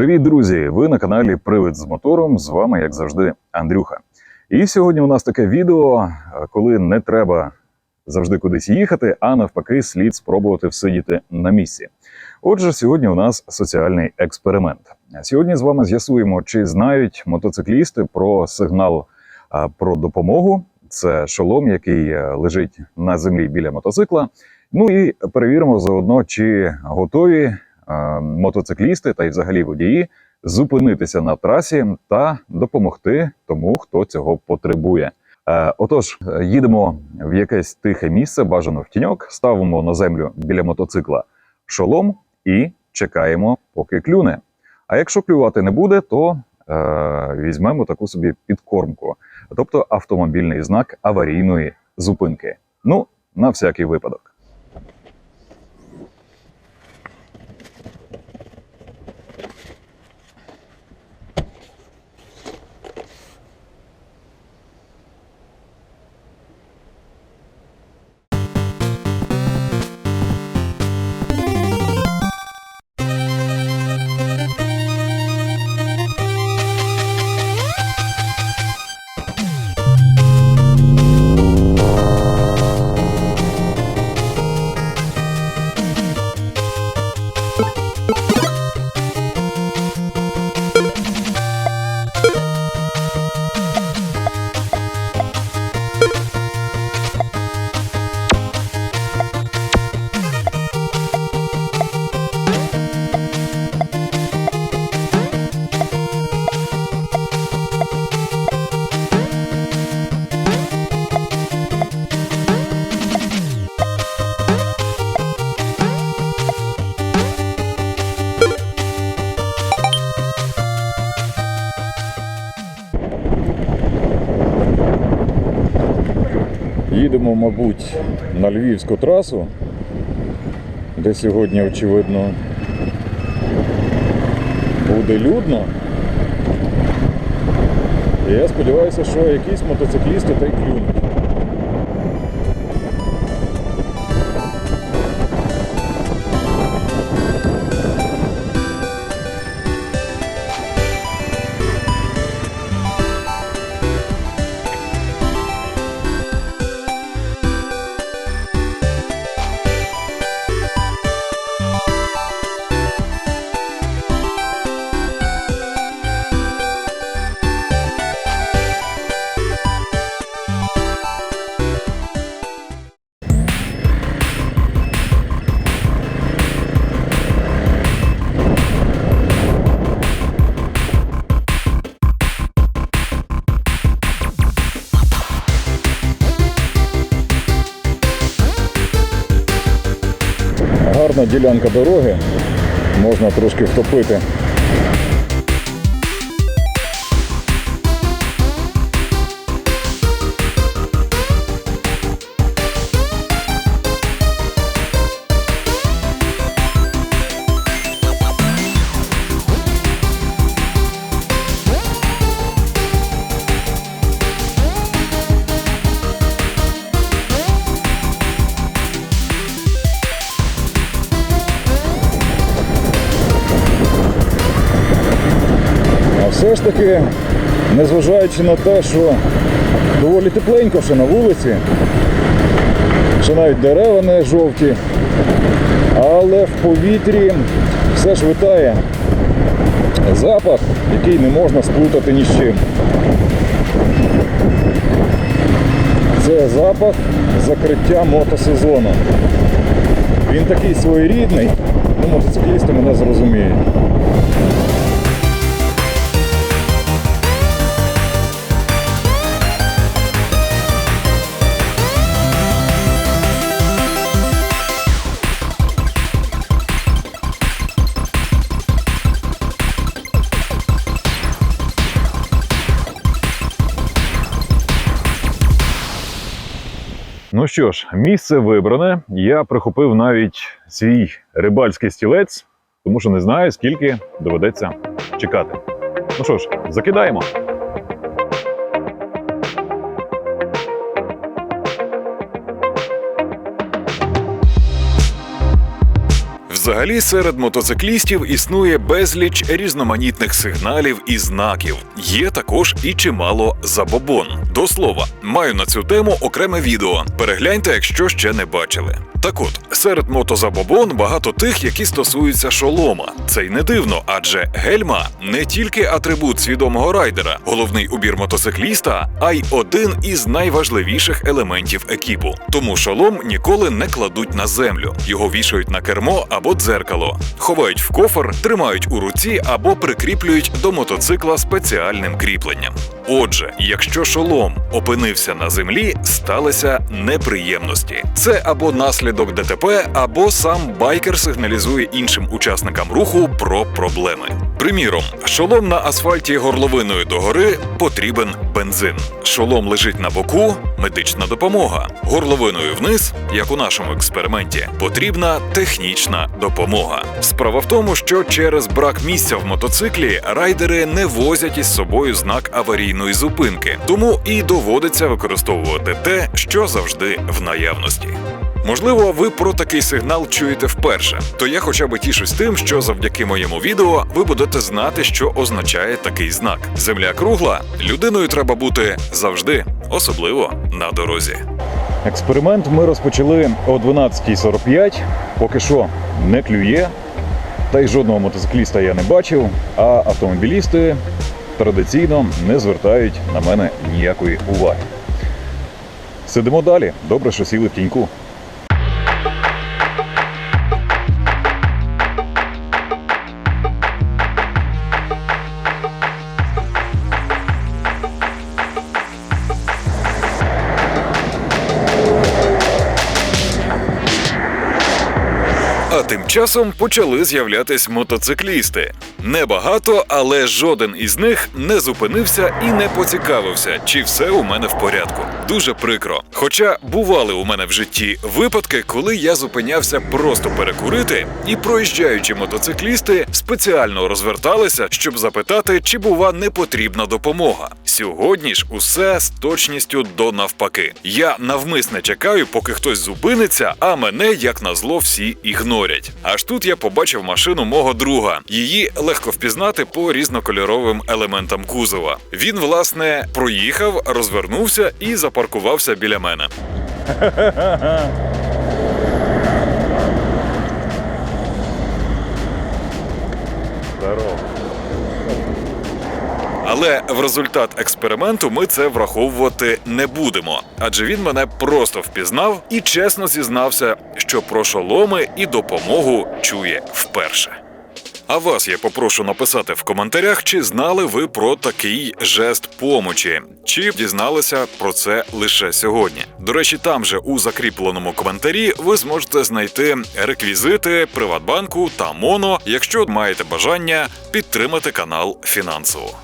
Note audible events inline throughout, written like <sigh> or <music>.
Привіт, друзі! Ви на каналі Привид з мотором. З вами, як завжди, Андрюха. І сьогодні у нас таке відео, е, коли не треба завжди кудись їхати, а навпаки, слід спробувати всидіти на місці. Отже, сьогодні у нас соціальний експеримент. Сьогодні з вами з'ясуємо, чи знають мотоциклісти про сигнал про допомогу. Це шолом, який е, лежить на землі біля мотоцикла. Ну і перевіримо заодно, чи готові е, мотоциклісти та й взагалі водії зупинитися на трасі та допомогти тому, хто цього потребує. Е, Отож, їдемо в якесь тихе місце, бажано в тіньок, ставимо на землю біля мотоцикла шолом і чекаємо, поки клюне. А якщо клювати не буде, то е, візьмемо таку собі підкормку, тобто автомобільний знак аварійної зупинки. Ну, на всякий випадок. Їдемо, мабуть, на львівську трасу, де сьогодні, очевидно, буде людно. І я сподіваюся, що якісь мотоциклісти та й клюнуть. Ділянка дороги, можна трошки втопити. Ж таки, незважаючи на те, що доволі тепленько ще на вулиці, що навіть дерева не жовті, але в повітрі все ж витає запах, який не можна сплутати ні з чим. Це запах закриття мотосезону. Він такий своєрідний, ну мотоциклісти мене зрозуміють. Що ж, місце вибране. Я прихопив навіть свій рибальський стілець, тому що не знаю, скільки доведеться чекати. Ну що ж, закидаємо. Взагалі, серед мотоциклістів існує безліч різноманітних сигналів і знаків. Є також і чимало забобон. До слова, маю на цю тему окреме відео. Перегляньте, якщо ще не бачили. Так от, серед мотозабобон багато тих, які стосуються шолома. Це й не дивно, адже гельма не тільки атрибут свідомого райдера, головний убір мотоцикліста, а й один із найважливіших елементів екіпу. Тому шолом ніколи не кладуть на землю. Його вішають на кермо або дзеркало, ховають в кофр, тримають у руці або прикріплюють до мотоцикла спеціальним кріпленням. Отже, якщо шолом опинився на землі, сталися неприємності. Це або наслідок ДТП, або сам байкер сигналізує іншим учасникам руху про проблеми. Приміром, шолом на асфальті горловиною догори потрібен бензин. Шолом лежить на боку медична допомога. Горловиною вниз, як у нашому експерименті, потрібна технічна допомога. Справа в тому, що через брак місця в мотоциклі райдери не возять із собою знак аварійної зупинки, тому і доводиться використовувати те, що завжди в наявності. Можливо, ви про такий сигнал чуєте вперше, то я хоча б тішусь тим, що завдяки моєму відео ви будете знати, що означає такий знак. Земля кругла, людиною треба бути завжди, особливо на дорозі. Експеримент ми розпочали о 12.45. Поки що не клює. Та й жодного мотоцикліста я не бачив, а автомобілісти традиційно не звертають на мене ніякої уваги. Сидимо далі. Добре, що сіли в тіньку. Часом почали з'являтись мотоциклісти. Небагато, але жоден із них не зупинився і не поцікавився, чи все у мене в порядку. Дуже прикро. Хоча бували у мене в житті випадки, коли я зупинявся просто перекурити, і проїжджаючі мотоциклісти спеціально розверталися, щоб запитати, чи бува не потрібна допомога. Сьогодні ж усе з точністю до навпаки. Я навмисне чекаю, поки хтось зупиниться, а мене, як назло, всі ігнорять. Аж тут я побачив машину мого друга. Її легко впізнати по різнокольоровим елементам кузова. Він, власне, проїхав, розвернувся і запаркувався біля мене. Здорово. Але в результат експерименту ми це враховувати не будемо, адже він мене просто впізнав і чесно зізнався, що про шоломи і допомогу чує вперше. А вас я попрошу написати в коментарях, чи знали ви про такий жест помочі, чи дізналися про це лише сьогодні. До речі, там же у закріпленому коментарі ви зможете знайти реквізити Приватбанку та Моно, якщо маєте бажання підтримати канал фінансово.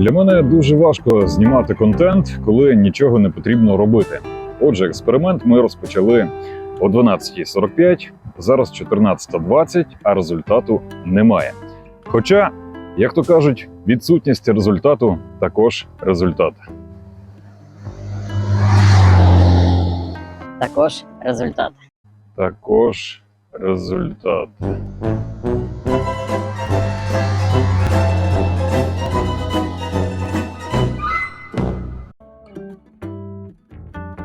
Для мене дуже важко знімати контент, коли нічого не потрібно робити. Отже, експеримент ми розпочали о 12.45, зараз 14.20, а результату немає. Хоча, як то кажуть, відсутність результату також результат. Також результат. Також результат.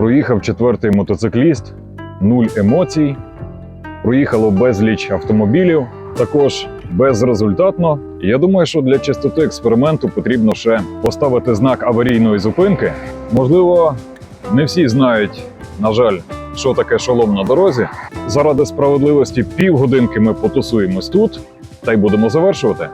Проїхав четвертий мотоцикліст, нуль емоцій. Проїхало безліч автомобілів, також безрезультатно. Я думаю, що для чистоти експерименту потрібно ще поставити знак аварійної зупинки. Можливо, не всі знають, на жаль, що таке шолом на дорозі. Заради справедливості півгодинки ми потусуємось тут та й будемо завершувати.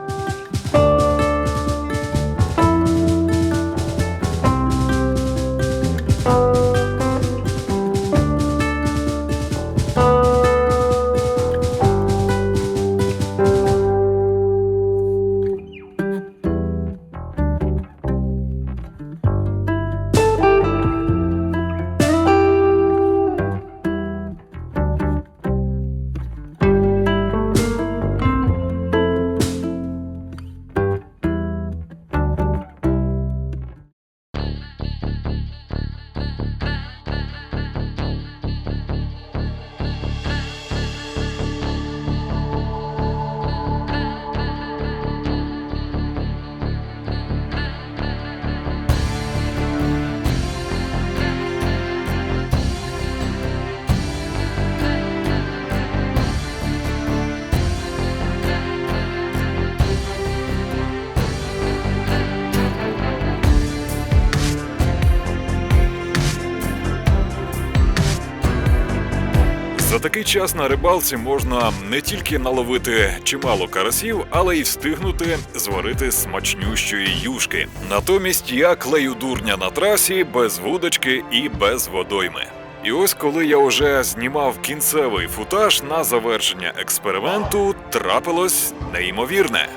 Такий час на рибалці можна не тільки наловити чимало карасів, але й встигнути зварити смачнющої юшки. Натомість я клею дурня на трасі без вудочки і без водойми. І ось коли я вже знімав кінцевий футаж на завершення експерименту, трапилось неймовірне.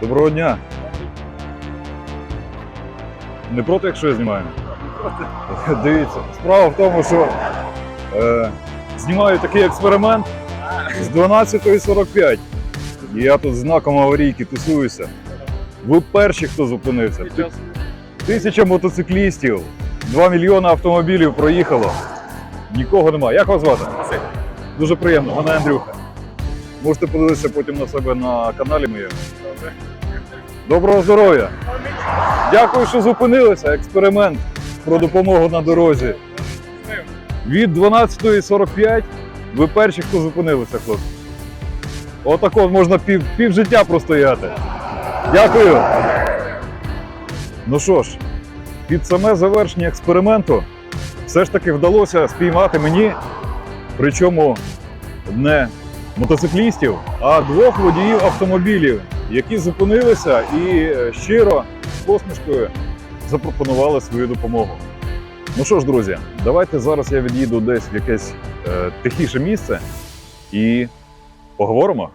Доброго дня. Не проти, якщо я знімаю? <laughs> Дивіться, справа в тому, що е, знімаю такий експеримент з 12.45. Я тут знаком аварійки тусуюся. Ви перші, хто зупинився. Тисяча мотоциклістів, 2 мільйони автомобілів проїхало. Нікого немає. Як вас звати? Дуже приємно, мене Андрюха. Можете подивитися потім на себе на каналі моєму. Доброго здоров'я! Дякую, що зупинилися. Експеримент про допомогу на дорозі. Від 12.45 ви перші, хто зупинилися, хлопці. Отако можна пів, пів життя простояти. Дякую. Ну що ж, під саме завершення експерименту все ж таки вдалося спіймати мені, причому не мотоциклістів, а двох водіїв автомобілів, які зупинилися і е, щиро з посмішкою запропонували свою допомогу. Ну що ж, друзі, давайте зараз я від'їду десь в якесь е, тихіше місце і поговоримо.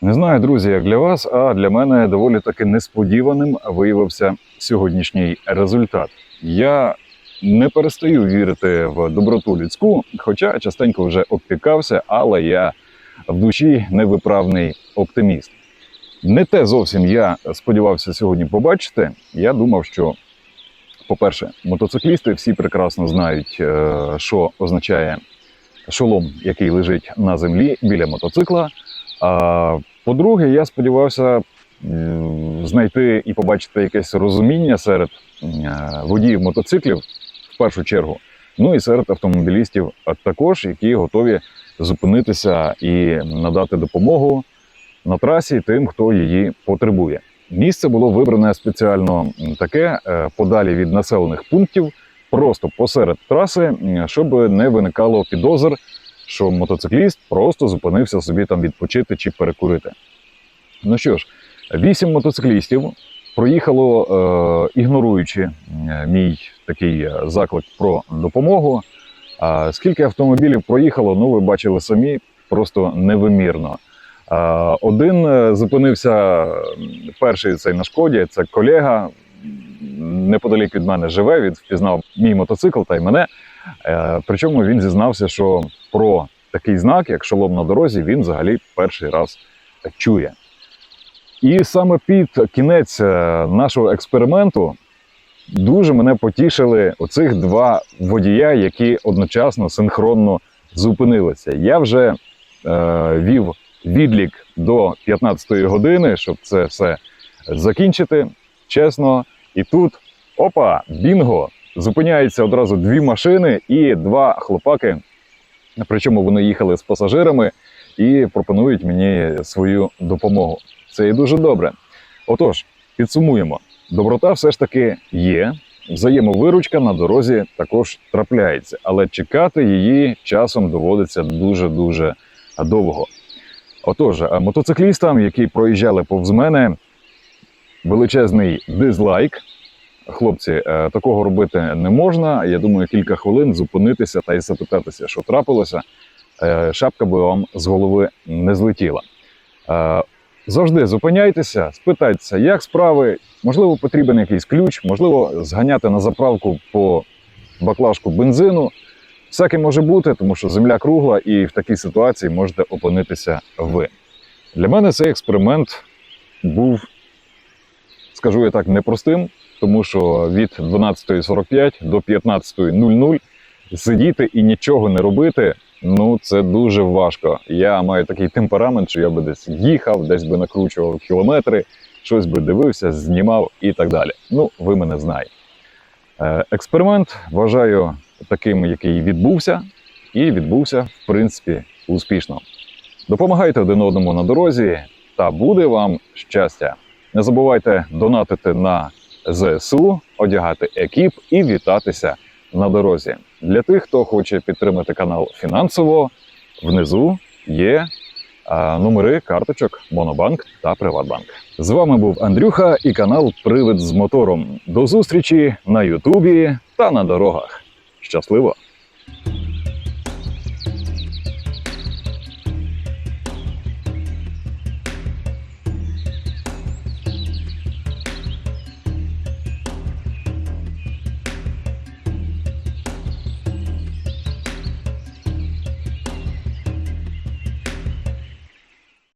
Не знаю, друзі, як для вас, а для мене доволі таки несподіваним виявився сьогоднішній результат. Я не перестаю вірити в доброту людську, хоча частенько вже обпікався, але я в душі невиправний оптиміст. Не те зовсім я сподівався сьогодні побачити. Я думав, що, по-перше, мотоциклісти всі прекрасно знають, е, що означає шолом, який лежить на землі біля мотоцикла. А по-друге, я сподівався знайти і побачити якесь розуміння серед е, водіїв мотоциклів в першу чергу, ну і серед автомобілістів також, які готові зупинитися і надати допомогу на трасі тим, хто її потребує. Місце було вибране спеціально таке е, подалі від населених пунктів, просто посеред траси, щоб не виникало підозр, що мотоцикліст просто зупинився собі там відпочити чи перекурити. Ну що ж, вісім мотоциклістів проїхало, е, ігноруючи мій такий е, заклик про допомогу. А скільки автомобілів проїхало, ну ви бачили самі, просто невимірно. Один е, зупинився перший цей на шкоді. Це колега неподалік від мене живе. Він впізнав мій мотоцикл та й мене. Е, Причому він зізнався, що про такий знак, як шолом на дорозі, він взагалі перший раз чує. І саме під кінець е, нашого експерименту дуже мене потішили оцих два водія, які одночасно синхронно зупинилися. Я вже е, вів відлік до 15-ї години, щоб це все закінчити. Чесно, і тут опа, бінго! Зупиняються одразу дві машини і два хлопаки. Причому вони їхали з пасажирами і пропонують мені свою допомогу. Це і дуже добре. Отож, підсумуємо: доброта все ж таки є. Взаємовиручка на дорозі також трапляється, але чекати її часом доводиться дуже дуже довго. Отож, мотоциклістам, які проїжджали повз мене, величезний дизлайк. Хлопці, е, такого робити не можна. Я думаю, кілька хвилин зупинитися та й запитатися, що трапилося. Е, Шапка би вам з голови не злетіла. Завжди зупиняйтеся, спитайтеся, як справи. Можливо, потрібен якийсь ключ, можливо, зганяти на заправку по баклажку бензину. Всяке може бути, тому що земля кругла, і в такій ситуації можете опинитися ви. Для мене цей експеримент був, скажу я так, непростим, тому що від 12.45 до 15.00 сидіти і нічого не робити. Ну, це дуже важко. Я маю такий темперамент, що я би десь їхав, десь би накручував кілометри, щось би дивився, знімав і так далі. Ну, ви мене знаєте. Е, Експеримент вважаю таким, який відбувся, і відбувся, в принципі, успішно. Допомагайте один одному на дорозі, та буде вам щастя. Не забувайте донатити на ЗСУ, одягати екіп і вітатися на дорозі. Для тих, хто хоче підтримати канал фінансово, внизу є номери карточок Монобанк та Приватбанк. З вами був Андрюха і канал Привид з мотором. До зустрічі на Ютубі та на дорогах. Щасливо!